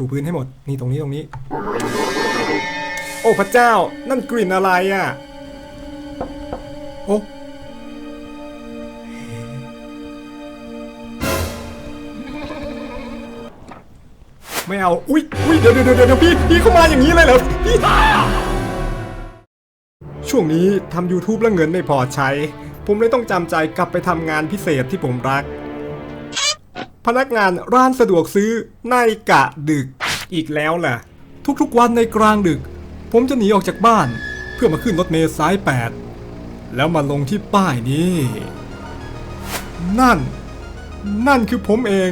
ถูพื้นให้หมด นี่ตรงนี้ตรงนี้ โอ้พระเจ้า นั่นกลิ่นอะไรอะ โอ้ ไม่เอา อุ้ยอุ้ยเดี๋ยวเดี๋ยวเดี๋ยวพี่ พี่เข้ามาอย่างนี้เลยเหรอ พี่ ช่วงนี้ทำ YouTube แล้วเงินไม่พอใช้ ผมเลยต้องจำใจกลับไปทำงานพิเศษที่ผมรัก นักงานร้านสะดวกซื้อในกะดึกอีกแล้วล่ะ ทุกๆวันในกลางดึก ผมจะหนีออกจากบ้าน เพื่อมาขึ้นรถเมล์สาย 8 แล้วมาลงที่ป้ายนี้ นั่น นั่นคือผมเอง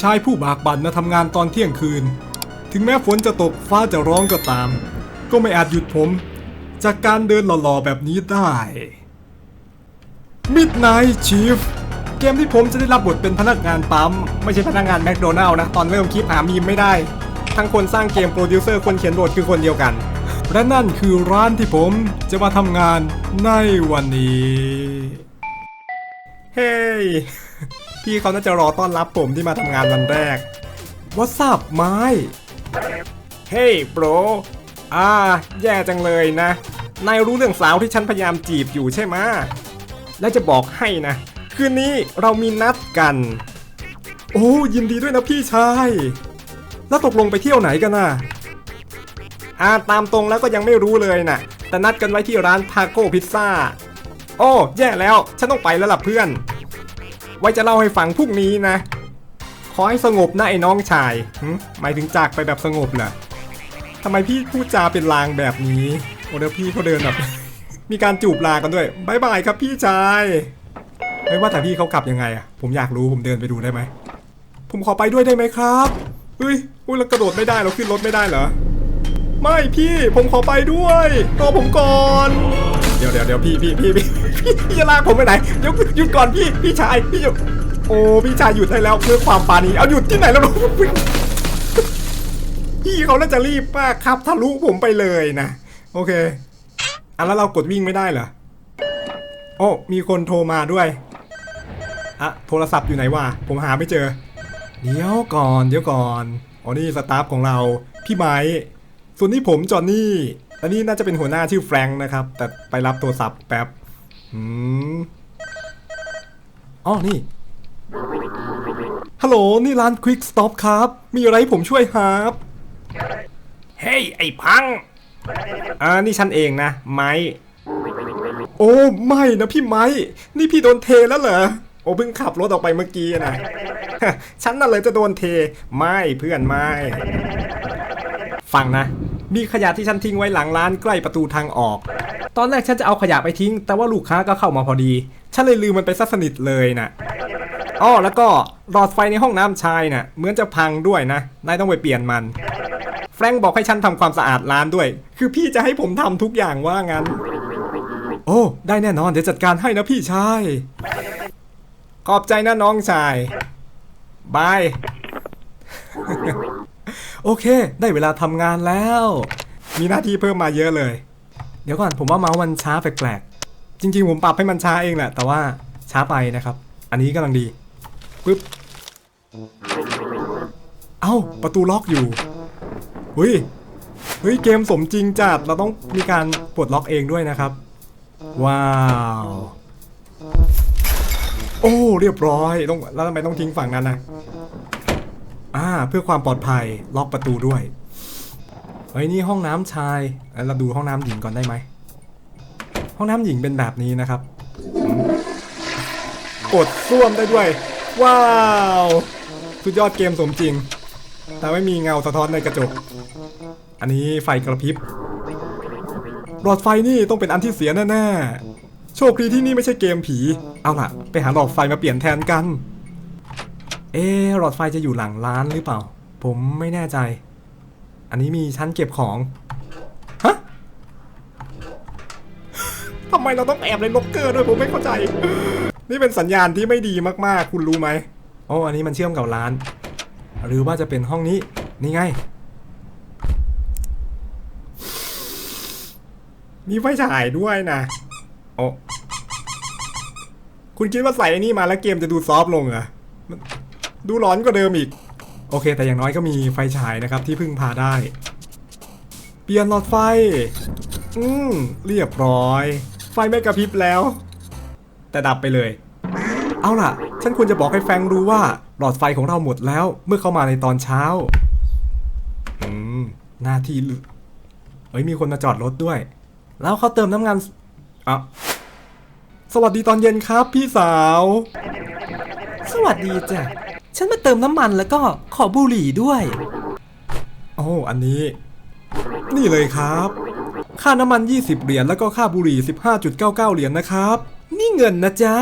ชายผู้บากบั่นมาทำงานตอนเที่ยงคืน ถึงแม้ฝนจะตกฟ้าจะร้องก็ตาม ก็ไม่อาจหยุดผม จากการเดินหล่อๆแบบนี้ได้ Midnight Chief เกมที่ผมจะได้รับบทเป็นพนักงานปั๊ม ไม่ใช่พนักงานแมคโดนัลล์นะ ตอนเริ่มคลิปหามีมไม่ได้ ทั้งคนสร้างเกมโปรดิวเซอร์คนเขียนบทคือคนเดียวกัน และนั่นคือร้านที่ผมจะมาทำงานในวันนี้ เฮ้ยพี่เขาน่าจะรอต้อนรับผมที่มาทำงานวันแรกว่าทราบไหมเฮ้โบรอ่า แย่จังเลยนะ นายรู้เรื่องสาวที่ฉันพยายามจีบอยู่ใช่ไหมและจะบอกให้นะ คืนนี้เรามีนัดกัน โอ้ยินดีด้วยนะพี่ชาย แล้วตกลงไปเที่ยวไหนกันน่ะอ่าตามตรงแล้วก็ยังไม่รู้เลยน่ะ แต่นัดกันไว้ที่ร้านทาโก้พิซซ่า โอ้แย่แล้ว ฉันต้องไปแล้วล่ะเพื่อน ไว้จะเล่าให้ฟังพรุ่งนี้นะ ขอให้สงบนะไอ้น้องชายหึหมายถึงจากไปแบบสงบเหรอทำไมพี่พูดจาเป็นลางแบบนี้ โอ้เดี๋ยวพี่เขาเดินแบบ มีการจูบลากันด้วยบายบายครับพี่ชาย ไม่ว่าแต่พี่เขากลับยังไงอะผมอยากรู้ผมเดินไปดูได้ไหม ผมขอไปด้วยได้ไหมครับเฮ้ยอุ้ยแล้วกระโดดไม่ได้เราขึ้นรถไม่ได้เหรอ ไม่พี่ผมขอไปด้วยรอผมก่อน เดี๋ยวเดี๋ยวเดี๋ยวพี่พี่พี่พี่พี่จะลากผมไปไหนเดี๋ยวหยุดก่อนพี่พี่ชายพี่หยุดโอ้พี่ชายหยุดได้แล้วเพื่อความปานีเอาหยุดที่ไหนแล้วพี่เขาน่าจะรีบมากครับทะลุผมไปเลยนะโอเคอะแล้วเรากดวิ่งไม่ได้เหรอโอ้มีคนโทรมาด้วย อะโทรศัพท์อยู่ไหนวะผมหาไม่เจอ เดี๋ยวก่อน เดี๋ยวก่อนอ๋อนี่สตาฟของเรา พี่ไม้ส่วนนี้ผมจอห์นนี่อันนี้น่าจะเป็นหัวหน้าชื่อแฟรงค์นะครับ แต่ไปรับโทรศัพท์แป๊บอืมอ๋อนี่ฮัลโหลนี่ร้าน Quick Stop ครับ มีอะไรให้ผมช่วยครับเฮ้ยไอ้พังอ่านี่ฉันเองนะ ไม้ โอ้ ไม่นะพี่ไม้ นี่พี่โดนเทแล้วเหรอโอ้เพิ่งขับรถออกไปเมื่อกี้นะฉันน่ะเลยจะโดนเทไม่เพื่อนไม่ฟังนะ มีขยะที่ฉันทิ้งไว้หลังร้านใกล้ประตูทางออก ตอนแรกฉันจะเอาขยะไปทิ้ง แต่ว่าลูกค้าก็เข้ามาพอดี ฉันเลยลืมมันไปซะสนิทเลยนะ่ะอ้อแล้วก็หลอดไฟในห้องน้ำชายน่ะเหมือนจะพังด้วยนะนายต้องไปเปลี่ยนมัน แฟรงค์บอกให้ฉันทำความสะอาดร้านด้วย คือพี่จะให้ผมทำทุกอย่างว่างั้น โอ้ ได้แน่นอนเดี๋ยวจัดการให้นะพี่ชาย ขอบใจนะน้องชาย บาย โอเค ได้เวลาทำงานแล้ว มีหน้าที่เพิ่มมาเยอะเลย เดี๋ยวก่อนผมว่าเมาส์มันช้าแปลกๆ จริงๆ ผมปรับให้มันช้าเองแหละ แต่ว่าช้าไปนะครับ อันนี้กำลังดีปึ๊บ เอ้า ประตูล็อกอยู่เฮ้ยเฮ้ย เกมสมจริงจัด เราต้องมีการปลดล็อกเองด้วยนะครับ ว้าว โอ้เรียบร้อยต้องแล้วทำไมต้องทิ้งฝั่งนั้นนะอ่าเพื่อความปลอดภัยล็อกประตูด้วยเฮ้ยนี่ห้องน้ำชายเราดูห้องน้ำหญิงก่อนได้ไหมห้องน้ำหญิงเป็นแบบนี้นะครับกดส้วมได้ด้วย ว้าวสุดยอดเกมสมจริง แต่ไม่มีเงาสะท้อนในกระจก อันนี้ไฟกระพริบหลอดไฟนี่ต้องเป็นอันที่เสียแน่ๆ โชคดีที่นี่ไม่ใช่เกมผี เอาล่ะ ไปหาหลอดไฟมาเปลี่ยนแทนกัน เอะหลอดไฟจะอยู่หลังร้านหรือเปล่า ผมไม่แน่ใจ อันนี้มีชั้นเก็บของ ฮะทำไมเราต้องแอบในล็อกเกอร์ด้วยผมไม่เข้าใจ นี่เป็นสัญญาณที่ไม่ดีมากๆ คุณรู้ไหมโอ้อันนี้มันเชื่อมกับร้าน หรือว่าจะเป็นห้องนี้ นี่ไง มีไฟฉายด้วยนะ โอ้ คุณคิดว่าใส่ไอ้นี่มาแล้วเกมจะดูซอฟต์ลงเหรอดูร้อนกว่าเดิมอีก โอเค แต่อย่างน้อยก็มีไฟฉายนะครับที่พึ่งพาได้ เปลี่ยนหลอดไฟ อืมเรียบร้อย ไฟไม่กระพริบแล้ว แต่ดับไปเลย เอาล่ะ ฉันควรจะบอกให้แฟงรู้ว่าหลอดไฟของเราหมดแล้ว เมื่อเข้ามาในตอนเช้า อืม หน้าที่เอ้ยมีคนมาจอดรถด้วย แล้วเขาเติมน้ำมันอะ สวัสดีตอนเย็นครับ พี่สาว สวัสดีจ้ะ ฉันมาเติมน้ำมันแล้วก็ขอบุหรี่ด้วย โอ้อันนี้ นี่เลยครับ ค่าน้ำมัน 20 เหรียญแล้วก็ค่าบุหรี่ 15.99 เหรียญนะครับ นี่เงินนะจ๊ะ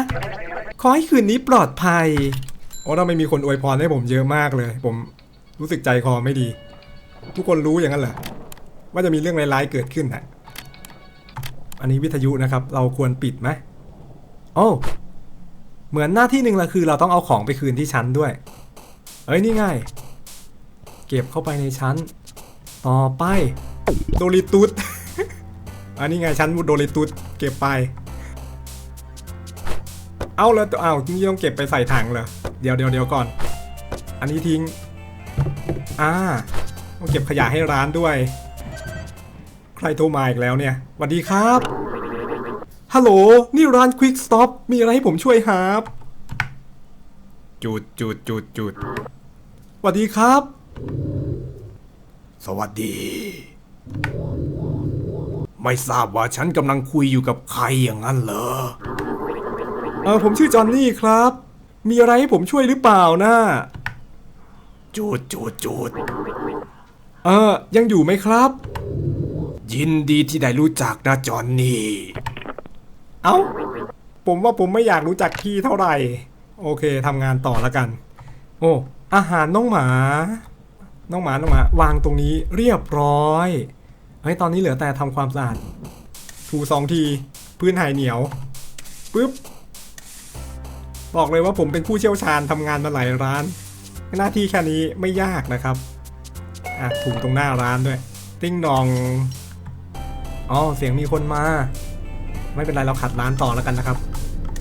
ขอให้คืนนี้ปลอดภัย โอ้ทำไมมีคนอวยพรให้ผมเยอะมากเลย ผมรู้สึกใจคอไม่ดี ทุกคนรู้อย่างนั้นเหรอว่าจะมีเรื่องร้ายๆเกิดขึ้นน่ะอันนี้วิทยุนะครับ เราควรปิดไหม โอ้เหมือนหน้าที่หนึ่งละคือเราต้องเอาของไปคืนที่ชั้นด้วย เอ้ยนี่ไง่าย เก็บเข้าไปในชั้น ต่อไป โดริตุสอันนี้ไงชั้นโดริตุสเก็บไป เอาแล้วเอานี่ต้องเก็บไปใส่ถังเหรอเดี๋ยวเดี๋ยวเดี๋ยวก่อน อันนี้ทิ้ง อ่าต้องเก็บขยะให้ร้านด้วย ใครโทรมาอีกแล้วเนี่ยสวัสดีครับ ฮัลโหล นี่ร้าน Quick Stop มีอะไรให้ผมช่วยครับ จุดจุดจุดจุดสวัสดีครับ สวัสดี ไม่ทราบว่าฉันกำลังคุยอยู่กับใครอย่างนั้นเหรอ เออผมชื่อจอห์นนี่ครับ มีอะไรให้ผมช่วยหรือเปล่านะจูดจูดจูดเออยังอยู่ไหมครับ ยินดีที่ได้รู้จักนะจอห์นนี่ เอ้า ผมว่าผมไม่อยากรู้จักพี่เท่าไหร่ โอเคทำงานต่อแล้วกัน โอ้อาหารน้องหมา น้องหมา น้องหมา วางตรงนี้เรียบร้อย เฮ้ย ตอนนี้เหลือแต่ทำความสะอาด ถูสองที พื้นหายเหนียวปึ๊บ บอกเลยว่าผมเป็นผู้เชี่ยวชาญทำงานมาหลายร้าน หน้าที่แค่นี้ไม่ยากนะครับอะถูตรงหน้าร้านด้วย ติ้งนอง อ๋อ เสียงมีคนมา ไม่เป็นไรเราขัดร้านต่อแล้วกันนะครับ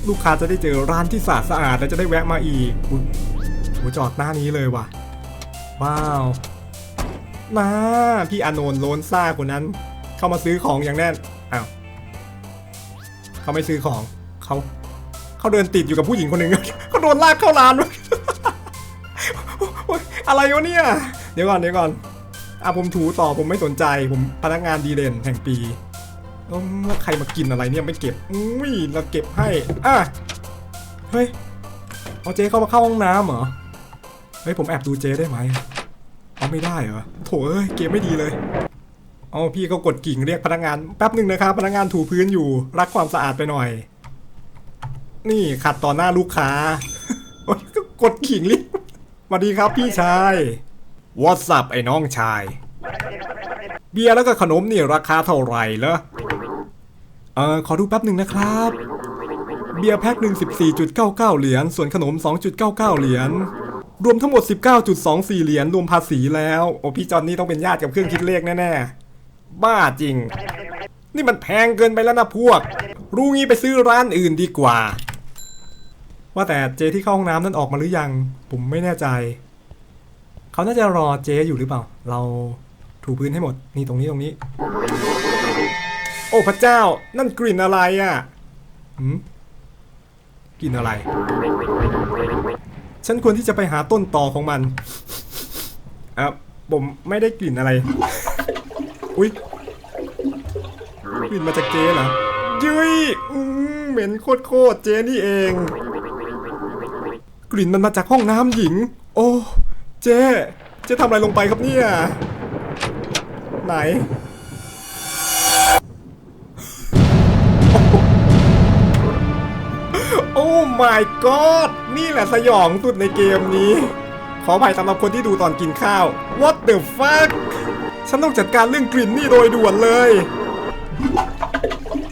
ลูกค้าจะได้เจอร้านที่สะอาดสะอาดและจะได้แวะมาอีกอุ๊ยโหจอดหน้านี้เลยว่ะว้าวมาพี่อานนท์โลนซ่าคนนั้น เข้ามาซื้อของอย่างแน่นอ้าวเขาไม่ซื้อของเขาเขาเดินติดอยู่กับผู้หญิงคนหนึ่งเขาโดนลากเข้าร้านโอ๊ยอะไรวะเนี่ย เดี๋ยวก่อนเดี๋ยวก่อนอะผมถูต่อผมไม่สนใจผมพนักงานดีเด่นแห่งปี แล้วใครมากินอะไรเนี่ยไม่เก็บอุ้ยเราเก็บให้อะเฮ้ยเอาเจ๊เข้ามาเข้าห้องน้ำเหรอเฮ้ยผมแอบดูเจ๊ได้ไหมเอาไม่ได้เหรอโถเอ้ยเกมไม่ดีเลยอ๋อพี่เขากดกิ่งเรียกพนักงานแป๊บหนึ่งนะครับพนักงานถูพื้นอยู่รักความสะอาดไปหน่อย นี่ขัดต่อหน้าลูกค้าโอ๊ยก็กดกิ่งเรียกสวัสดีครับพี่ชาย What's up ไอ้น้องชาย เบียร์แล้วก็ขนมนี่ราคาเท่าไหร่เหรอ เออขอดูแป๊บหนึ่งนะครับ เบียร์แพ็คหนึ่ง14.99 เหรียญ ส่วนขนม 2.99 เหรียญ รวมทั้งหมด 19.24 เหรียญ รวมภาษีแล้ว โอ้พี่จอนนี่ต้องเป็นญาติกับเครื่องคิดเลขแน่ๆ บ้าจริง นี่มันแพงเกินไปแล้วนะพวก รู้งี้ไปซื้อร้านอื่นดีกว่า ว่าแต่เจที่เข้าห้องน้ำนั้นออกมาหรือยัง ผมไม่แน่ใจ เขาน่าจะรอเจอยู่หรือเปล่า เราถูพื้นให้หมด นี่ตรงนี้ตรงนี้ อ้พระเจ้า นั่นกลิ่นอะไรอะหืมกลิ่นอะไร ฉันควรที่จะไปหาต้นตอของมันอะผมไม่ได้กลิ่นอะไร อุ้ยกลิ่นมาจากเจเหรอยุ้ยอืมเหม็นโคตรโคตรเจนี่เอง กลิ่นมันมาจากห้องน้ำหญิง โอ้เจ๊เจ๊ทำอะไรลงไปครับเนี่ย ไหน my god นี่แหละสยองสุดในเกมนี้ ขออภัยสำหรับคนที่ดูตอนกินข้าว What the fuck ฉันต้องจัดการเรื่องกลิ่นนี่โดยด่วนเลย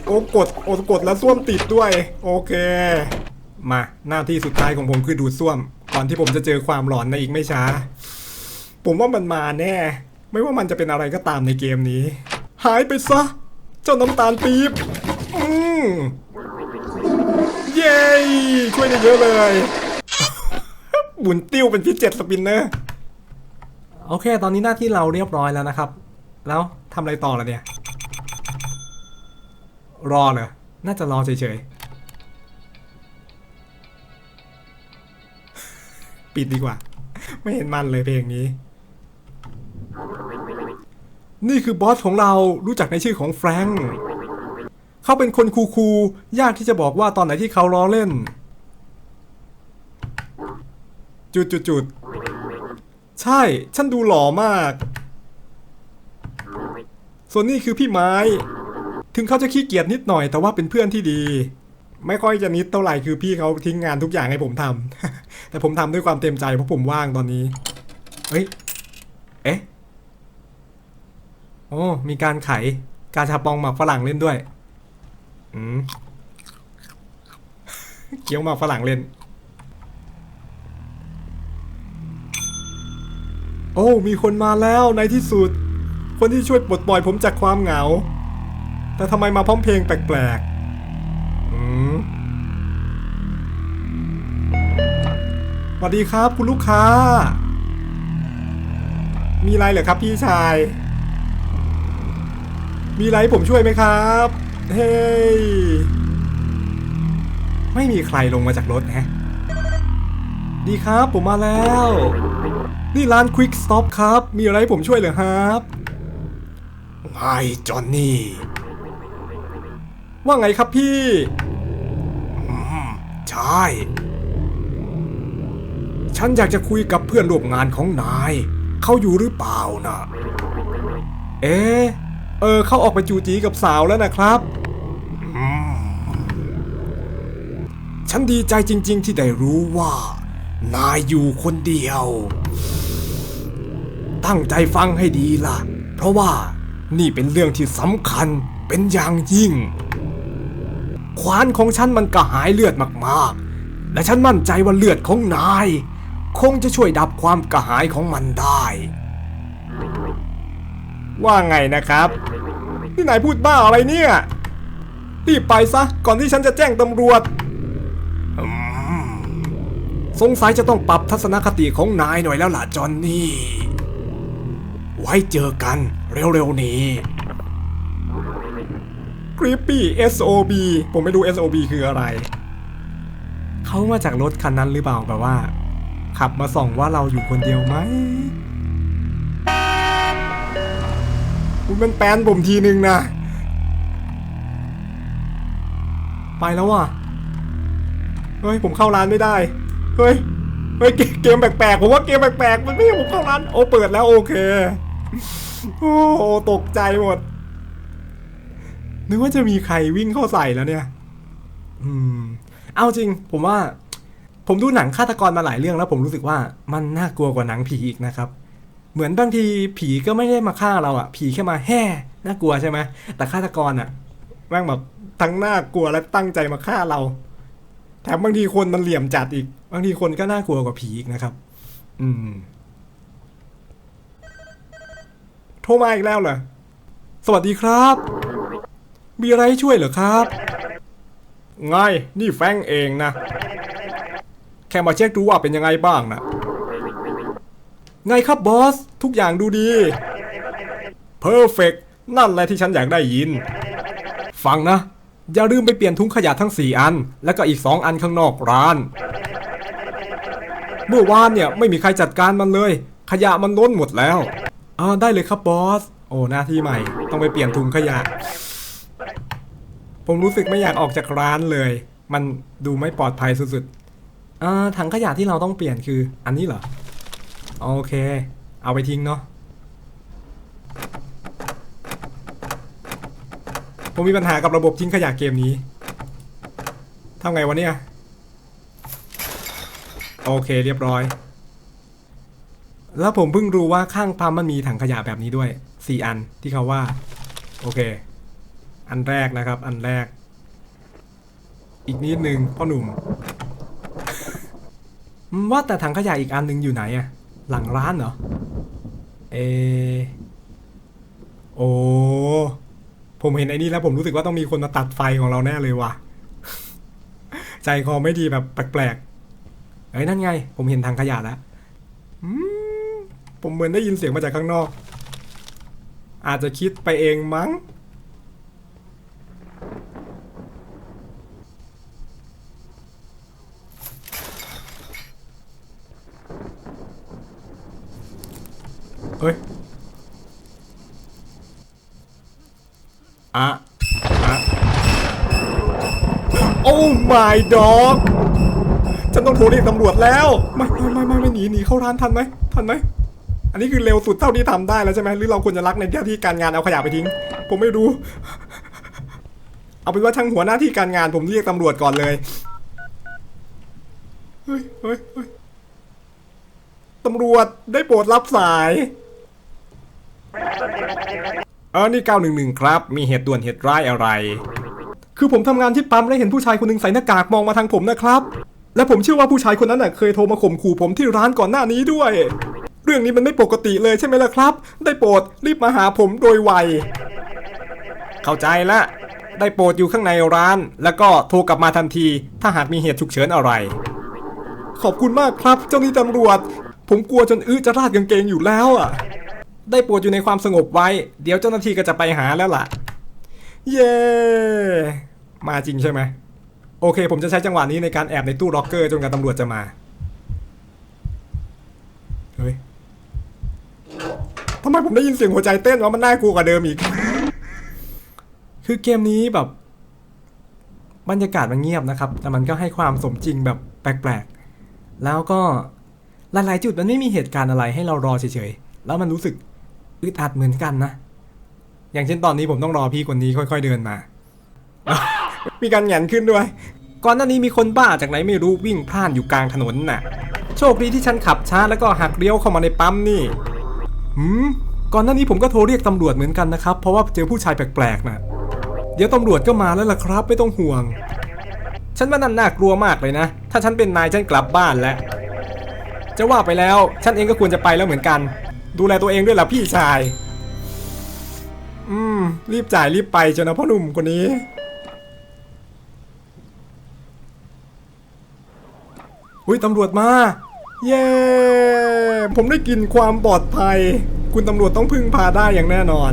โอ้กดโอ้กดแล้วส้วมติดด้วย โอเค มาหน้าที่สุดท้ายของผมคือดูดส้วม ก่อนที่ผมจะเจอความหลอนในอีกไม่ช้า ผมว่ามันมาแน่ ไม่ว่ามันจะเป็นอะไรก็ตามในเกมนี้ หายไปซะ เจ้าน้ำตาลปี๊บอืม เย้ช่วยได้เยอะเลย บุนติ้วเป็นพิเจ็ดสปินเนอร์ โอเค ตอนนี้หน้าที่เราเรียบร้อยแล้วนะครับ แล้วทำอะไรต่อละเนี่ย รอเหรอ น่าจะรอเฉยๆ ปิดดีกว่า ไม่เห็นมันเลยเพลงนี้ นี่คือบอสของเรารู้จักในชื่อของแฟรงค์ เขาเป็นคนคูลๆยากที่จะบอกว่าตอนไหนที่เขาล้อเล่น จุดจุดจุดๆใช่ ฉันดูหล่อมาก ส่วนนี้คือพี่ไม้ ถึงเขาจะขี้เกียจนิดหน่อยแต่ว่าเป็นเพื่อนที่ดี ไม่ค่อยจะนิดเท่าไหร่คือพี่เขาทิ้งงานทุกอย่างให้ผมทำ แต่ผมทำด้วยความเต็มใจเพราะผมว่างตอนนี้ เฮ้ย เอ๊ะ โอ้ มีการไข การชาปองหมักฝรั่งเล่นด้วย อืมเกี๊ยวมักฝรั่งเล่น โอ้ มีคนมาแล้วในที่สุด คนที่ช่วยปลดปล่อยผมจากความเหงา แต่ทำไมมาพร้อมเพลงแปลกๆอืมสวัสดีครับคุณลูกค้า มีอะไรเหรอครับพี่ชาย มีอะไรผมช่วยไหมครับ เฮ้ย ไม่มีใครลงมาจากรถแฮะดีครับผมมาแล้ว นี่ร้าน Quick Stop ครับ มีอะไรให้ผมช่วยเหรอครับไงจอนนี่ ว่าไงครับพี่อืมใช่ ฉันอยากจะคุยกับเพื่อนร่วมงานของนาย เขาอยู่หรือเปล่านะ เอ๊ะ เออเขาออกไปจูจีกับสาวแล้วนะครับ ฉันดีใจจริง ๆ ที่ได้รู้ว่า นายอยู่คนเดียว ตั้งใจฟังให้ดีล่ะ เพราะว่านี่เป็นเรื่องที่สำคัญเป็นอย่างยิ่งควานของฉันมันกระหายเลือดมากๆ และฉันมั่นใจว่าเลือดของนาย คงจะช่วยดับความกระหายของมันได้ ว่าไงนะครับนี่นายพูดบ้าอะไรเนี่ยรีบไปซะ ก่อนที่ฉันจะแจ้งตำรวจสงสัยจะต้องปรับทัศนคติของนายหน่อยแล้วล่ะจอนนี่ ไว้เจอกันเร็วๆนี้ Creepy SOB ผมไม่รู้ SOB คืออะไร เขามาจากรถคันนั้นหรือเปล่าแบบว่า ขับมาส่องว่าเราอยู่คนเดียวไหม คุณเป็นแปนผมทีนึงนะ ไปแล้วว่ะ เฮ้ย ผมเข้าร้านไม่ได้ เฮ้ย เฮ้ย เกมแปลกๆ ผมว่าเกมแปลกๆ มันไม่ให้ผมเข้าร้าน โอ้ เปิดแล้วโอเค โอ้โหตกใจหมด นึกว่าจะมีใครวิ่งเข้าใส่แล้วเนี่ย อืม เอาจริง ผมว่า ผมดูหนังฆาตกรมาหลายเรื่องแล้วผมรู้สึกว่ามันน่ากลัวกว่าหนังผีอีกนะครับ เหมือนบางทีผีก็ไม่ได้มาฆ่าเราอะผีแค่มาแห่น่ากลัวใช่ไหมแต่ฆาตกรอะแม่งแบบทั้งน่ากลัวและตั้งใจมาฆ่าเราแถมบางทีคนมันเหลี่ยมจัดอีก บางทีคนก็น่ากลัวกว่าผีอีกนะครับ อืม โทรมาอีกแล้วเหรอ สวัสดีครับ มีอะไรช่วยเหรอครับไงนี่แฟงเองนะ แค่มาเช็คดูว่าเป็นยังไงบ้างนะ ไงครับบอส ทุกอย่างดูดี เพอร์เฟกนั่นแหละที่ฉันอยากได้ยิน ฟังนะ อย่าลืมไปเปลี่ยนถุงขยะทั้ง 4 อัน แล้วก็อีก 2 อันข้างนอกร้าน เมื่อวานเนี่ยไม่มีใครจัดการมันเลย ขยะมันล้นหมดแล้วอ่าได้เลยครับบอส โอ้หน้าที่ใหม่ ต้องไปเปลี่ยนถุงขยะ ผมรู้สึกไม่อยากออกจากร้านเลย มันดูไม่ปลอดภัยสุดๆอ่าถังขยะที่เราต้องเปลี่ยนคืออันนี้เหรอ โอเค เอาไปทิ้งเนาะผมมีปัญหากับระบบทิ้งขยะเกมนี้ทำไงวะเนี่ย โอเคเรียบร้อย แล้วผมเพิ่งรู้ว่าข้างปั๊มมันมีถังขยะแบบนี้ด้วยสี่อันที่เขาว่า โอเค อันแรกนะครับ อันแรก อีกนิดนึงพ่อหนุ่ม ว่าแต่ถังขยะอีกอันหนึงอยู่ไหนอะ หลังร้านเหรอ เอ โอ้ผมเห็นไอ้นี่แล้วผมรู้สึกว่าต้องมีคนมาตัดไฟของเราแน่เลยว่ะ ใจคอไม่ดีแบบแปลกๆเอ้ยนั่นไง ผมเห็นถังขยะแล้วผมเหมือนได้ยินเสียงมาจากข้างนอก อาจจะคิดไปเองมั้ง ฮ้ยอะอะโอ้ my dog ฉันต้องโทรเรียกตำรวจแล้ว ไม่ไม่ไม่ไม่ไม่หนีหนีเข้าร้านทันไหมทันไหมอันนี้คือเร็วสุดเท่าที่ทำได้แล้วใช่ไหมหรือเราควรจะรักในหน้าที่การงานเอาขยะไปทิ้ง ผมไม่รู้ เอาเป็นว่าช่างหัวหน้าที่การงานผมเรียกตำรวจก่อนเลยเฮ้ยเฮ้ยเฮ้ยตำรวจได้โปรดรับสาย เออนี่911 ครับ มีเหตุด่วนเหตุร้ายอะไร คือผมทำงานที่ปั๊มและเห็นผู้ชายคนหนึ่งใส่หน้ากากมองมาทางผมนะครับ และผมเชื่อว่าผู้ชายคนนั้นน่ะเคยโทรมาข่มขู่ผมที่ร้านก่อนหน้านี้ด้วย เรื่องนี้มันไม่ปกติเลยใช่ไหมล่ะครับ ได้โปรดรีบมาหาผมโดยไว เข้าใจละ ได้โปรดอยู่ข้างในร้าน แล้วก็โทรกลับมาทันที ถ้าหากมีเหตุฉุกเฉินอะไร ขอบคุณมากครับ เจ้าหนี้ตำรวจ ผมกลัวจนอื้อจะราดกางเกงอยู่แล้วอะ ได้โปรดอยู่ในความสงบไว้ เดี๋ยวเจ้าหน้าที่ก็จะไปหาแล้วล่ะ เย้ มาจริงใช่ไหม โอเค ผมจะใช้จังหวะนี้ในการแอบในตู้ล็อกเกอร์จนกว่าตำรวจจะมา เฮ้ยทำไมผมได้ยินเสียงหัวใจเต้นว่ามันน่ากลัวกว่าเดิมอีก คือเกมนี้แบบ บรรยากาศมันเงียบนะครับ แต่มันก็ให้ความสมจริงแบบแปลกๆ แล้วก็หลายๆจุดมันไม่มีเหตุการณ์อะไรให้เรารอเฉยๆ แล้วมันรู้สึก อึดอัดเหมือนกันนะ อย่างเช่นตอนนี้ผมต้องรอพี่คนนี้ค่อย ๆเดินมา มีการหยันขึ้นด้วย ก่อนหน้านี้มีคนบ้าจากไหนไม่รู้วิ่งพล่านอยู่กลางถนนน่ะ โชคดีที่ฉันขับช้าแล้วก็หักเลี้ยวเข้ามาในปั๊มนี่หืมก่อนหน้านี้ผมก็โทรเรียกตำรวจเหมือนกันนะครับ เพราะว่าเจอผู้ชายแปลกๆน่ะ เดี๋ยวตำรวจก็มาแล้วล่ะครับ ไม่ต้องห่วง ฉันว่านั่นน่ากลัวมากเลยนะ ถ้าฉันเป็นนายฉันกลับบ้านแล้ว จะว่าไปแล้ว ฉันเองก็ควรจะไปแล้วเหมือนกัน ดูแลตัวเองด้วยล่ะพี่ชาย อืม รีบจ่ายรีบไปเจ้านะพ่อหนุ่มคนนี้ อุ้ยตำรวจมา เย้ ผมได้กินความปลอดภัย คุณตำรวจต้องพึ่งพาได้อย่างแน่นอน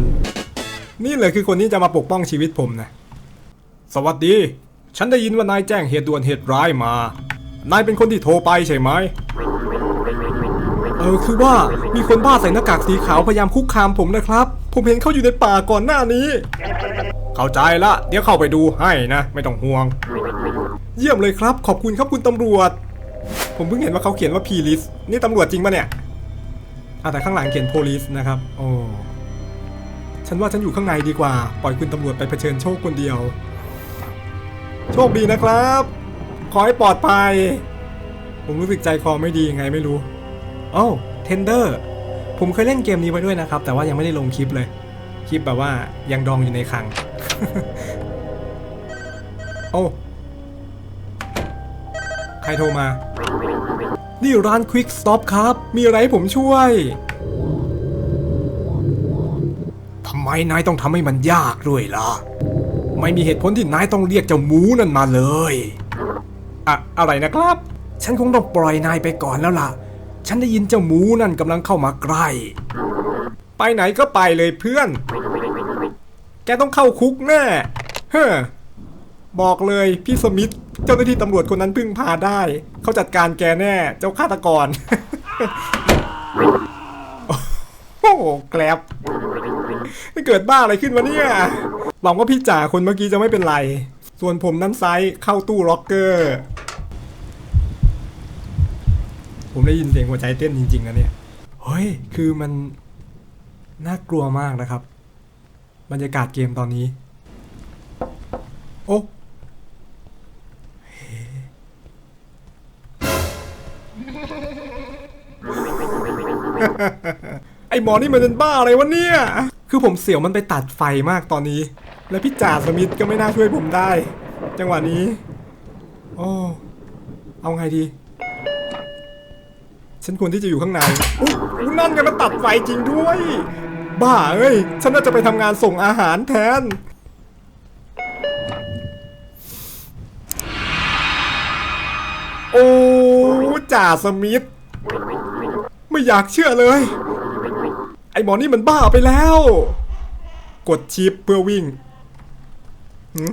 นี่เลยคือคนที่จะมาปกป้องชีวิตผมนะ สวัสดี ฉันได้ยินว่านายแจ้งเหตุด่วนเหตุร้ายมา นายเป็นคนที่โทรไปใช่ไหม เออคือว่ามีคนบ้าใส่หน้ากากสีขาวพยายามคุกคามผมนะครับ ผมเห็นเขาอยู่ในป่าก่อนหน้านี้ เข้าใจละเดี๋ยวเข้าไปดูให้นะ ไม่ต้องห่วง เยี่ยมเลยครับ ขอบคุณครับคุณตำรวจ ผมเพิ่งเห็นว่าเขาเขียนว่า police นี่ตำรวจจริงปะเนี่ยอะแต่ข้างหลังเขียน police นะครับโอ้ฉันว่าฉันอยู่ข้างในดีกว่า ปล่อยคุณตำรวจไปเผชิญโชคคนเดียว โชคดีนะครับ ขอให้ปลอดภัย ผมรู้สึกใจคอไม่ดียังไงไม่รู้ โอ้เทนเดอร์ผมเคยเล่นเกมนี้ไว้ด้วยนะครับ แต่ว่ายังไม่ได้ลงคลิปเลย คลิปแบบว่ายังดองอยู่ในคลัง โอ้ใครโทรมา นี่ร้าน Quick Stop ครับ มีอะไรผมช่วย ทำไมนายต้องทำให้มันยากด้วยล่ะ ไม่มีเหตุผลที่นายต้องเรียกเจ้าหมูนั่นมาเลย อะอะไรนะครับ ฉันคงต้องปล่อยนายไปก่อนแล้วล่ะ ฉันได้ยินเจ้าหมูนั่นกำลังเข้ามาใกล้ ไปไหนก็ไปเลยเพื่อน แกต้องเข้าคุกแน่เฮ้อบอกเลยพี่สมิธเจ้าหน้าที่ตำรวจคนนั้นพึ่งพาได้ เขาจัดการแกแน่ เจ้าฆาตกร โอ้โหแกลบนี่เกิดบ้าอะไรขึ้นวะเนี่ย หวังว่าพี่จ่าคนเมื่อกี้จะไม่เป็นไร ส่วนผมนั้นซ้ายเข้าตู้ล็อกเกอร์ ผมได้ยินเสียงหัวใจเต้นจริงๆนะเนี่ยเฮ้ยคือมันน่ากลัวมากนะครับ บรรยากาศเกมตอนนี้ โอ้ไอหมอนี่มันเป็นบ้าอะไรวะเนี่ย คือผมเสียวมันไปตัดไฟมากตอนนี้ แล้วพี่จ่าสมิธก็ไม่น่าช่วยผมได้ จังหวะนี้ โอ้ เอาไงดี ฉันควรที่จะอยู่ข้างในอุ๊ยนั่นไงมันตัดไฟจริงด้วย บ้าเอ้ย ฉันน่าจะไปทำงานส่งอาหารแทน โอ้จ่าสมิธ ไม่อยากเชื่อเลย ไอหมอนี่มันบ้าไปแล้ว กดชิปเพื่อวิ่งหื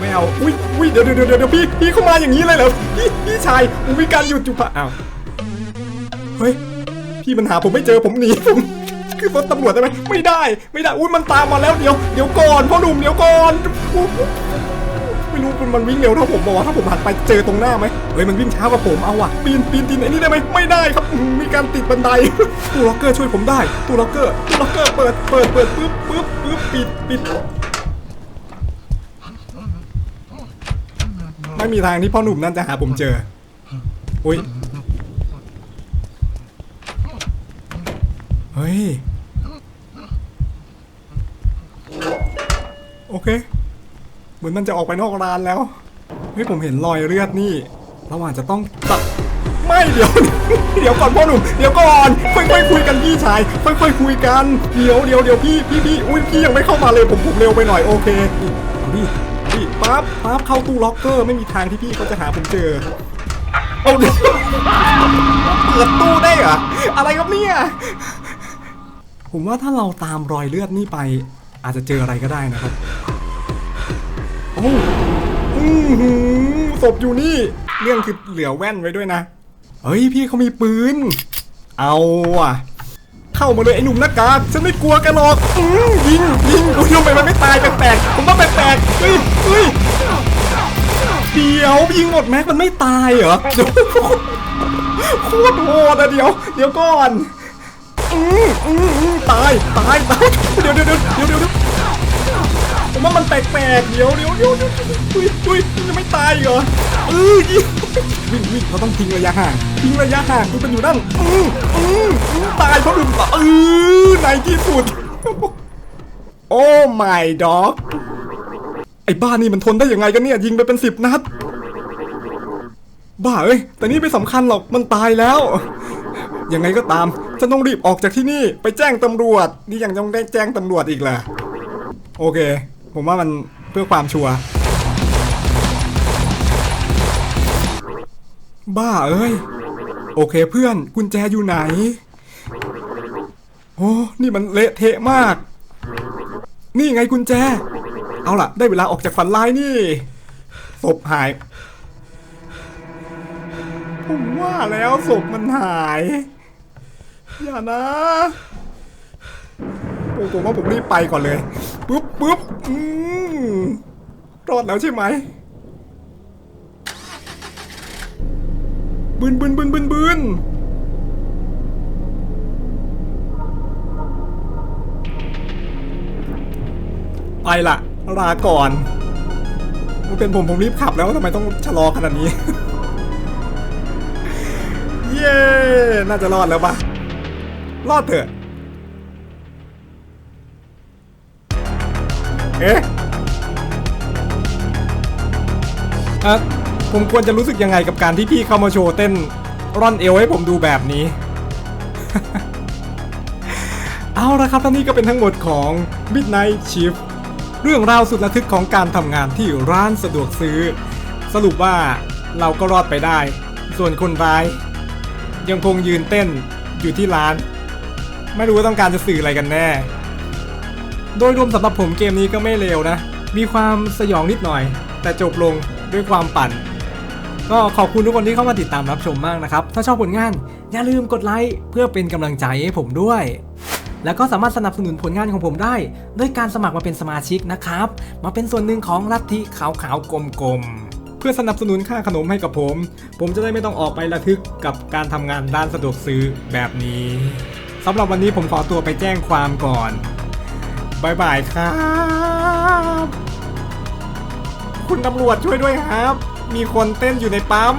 ไม่เอา อุ้ยอุ้ยเดี๋ยวเดี๋ยวเดี๋ยวพี่พี่เข้ามาอย่างนี้เลยเหรอ พี่พี่ชายผมมีการหยุดอยู่ปะอ้าว เฮ้ย พี่มันหาผมไม่เจอผมหนีผมคือรถตำรวจได้ไหมไม่ได้ ไม่ได้ อุ้ยมันตามมาแล้วเดี๋ยวเดี๋ยวก่อนพ่อหนุ่มเดี๋ยวก่อนไม่รู้มันมันวิ่งเร็วเท่าผมบอกว่าถ้าผมหันไปเจอตรงหน้าไหมเฮ้ยมันวิ่งช้ากว่าผมเอาว่ะปีนปีนปีนไอ้นี่ได้ไหมไม่ได้ครับมมีการติดบันไดตู้ล็อกเกอร์ช่วยผมได้ตู้ล็อกเกอร์ตู้ล็อกเกอร์เปิดเปิดเปิดปึ๊บปึ๊บปึ๊บปิดปิด ไม่มีทางที่พ่อหนุ่มนั่นจะหาผมเจอ อุ้ย เฮ้ย โอเค เหมือนมันจะออกไปนอกร้านแล้ว เฮ้ยผมเห็นรอยเลือดนี่เราอาจจะต้องตัดไม่เดี๋ยว เดี๋ยวก่อนพ่อหนุ่มเดี๋ยวก่อนค่อยๆคุยกันพี่ชายค่อยๆคุยกันเดี๋ยวเดี๋ยวเดี๋ยวพี่พี่พี่อุ้ยพี่ยังไม่เข้ามาเลยผมผมเร็วไปหน่อยโอเคเอาพี่พี่ ปั๊บปั๊บเข้าตู้ล็อกเกอร์ไม่มีทางที่พี่เขาจะหาผมเจอ เอาเปิดตู้ได้เหรอ อะไรครับเนี่ย ผมว่าถ้าเราตามรอยเลือดนี่ไป อาจจะเจออะไรก็ได้นะครับ โอ้อือหือศพอยู่นี่ เรื่องคือเหลือแว่นไว้ด้วยนะ เฮ้ยพี่เขามีปืน เอาอะเข้ามาเลยไอ้หนุ่มหน้ากากฉันไม่กลัวกันหรอกยิงยิงอุ้ยทำไมมันไม่ตายแปลกๆผมว่าแป ดี๋ยวยิงหมดแม็กมันไม่ตายเหรอโคตรโหดอะเดี๋ยว เดี๋ยวก่อนอืออือตายตายตายเดี๋ยวเดี๋ยวเดี๋ยวเดี๋ยวเดี๋ยวผมว่ามันแปลกๆเดี๋ยวเดี๋ยวเดี๋ยวเดี๋ยวอุ้ยอุ้ยมันจะไม่ตายเหรอเออยิงวิ่งวิ่งเราต้องทิ้งระยะห่างทิ้งระยะห่างคุณเป็นอยู่นั่นอืออือตายเพราะดึงต่อเออในที่สุด โอ้ my dog ไอ้บ้านนี่มันทนได้ยังไงกันเนี่ย ยิงไปเป็นสิบนัด บ้าเอ้ย แต่นี่ไม่สำคัญหรอก มันตายแล้ว ยังไงก็ตาม ฉันต้องรีบออกจากที่นี่ ไปแจ้งตำรวจ นี่ยังต้องได้แจ้งตำรวจอีกเหรอ โอเค ผมว่ามันเพื่อความชัวร์ บ้าเอ้ย โอเคเพื่อน กุญแจอยู่ไหน โอ้ นี่มันเละเทะมาก นี่ไงกุญแจ เอาล่ะ ได้เวลาออกจากฝันร้ายนี่ศพหาย ผมว่าแล้วศพมันหาย อย่านะผมว่าผมรีบไปก่อนเลยปุ๊บปุ๊บอืมรอดแล้วใช่ไหมบึนบึนบึนบึนบึนไปละลาก่อนมันเป็นผมผมรีบขับแล้วทำไมต้องชะลอขนาดนี้ เย้ น่าจะรอดแล้วปะรอดเถอะ เอ๊ะอะผมควรจะรู้สึกยังไงกับการที่พี่เข้ามาโชว์เต้นร่อนเอวให้ผมดูแบบนี้ เอาละครับและนี่ก็เป็นทั้งหมดของ Midnight Shift เรื่องราวสุดระทึกของการทำงานที่ร้านสะดวกซื้อ สรุปว่าเราก็รอดไปได้ ส่วนคนร้าย ยังคงยืนเต้นอยู่ที่ร้าน ไม่รู้ว่าต้องการจะสื่ออะไรกันแน่ โดยรวมสำหรับผมเกมนี้ก็ไม่เลวนะ มีความสยองนิดหน่อย แต่จบลงด้วยความปั่น ก็ขอบคุณทุกคนที่เข้ามาติดตามรับชมมากนะครับ ถ้าชอบผลงานอย่าลืมกดไลค์เพื่อเป็นกำลังใจให้ผมด้วยแล้วก็สามารถสนับสนุนผลงานของผมได้ ด้วยการสมัครมาเป็นสมาชิกนะครับ มาเป็นส่วนหนึ่งของลัทธิขาวขาวๆกลมๆ เพื่อสนับสนุนค่าขนมให้กับผม ผมจะได้ไม่ต้องออกไประทึกกับการทำงานด้านสะดวกซื้อแบบนี้สำหรับวันนี้ผมขอตัวไปแจ้งความก่อนบายบายครับ คุณตำรวจช่วยด้วยครับ มีคนเต้นอยู่ในปั๊ม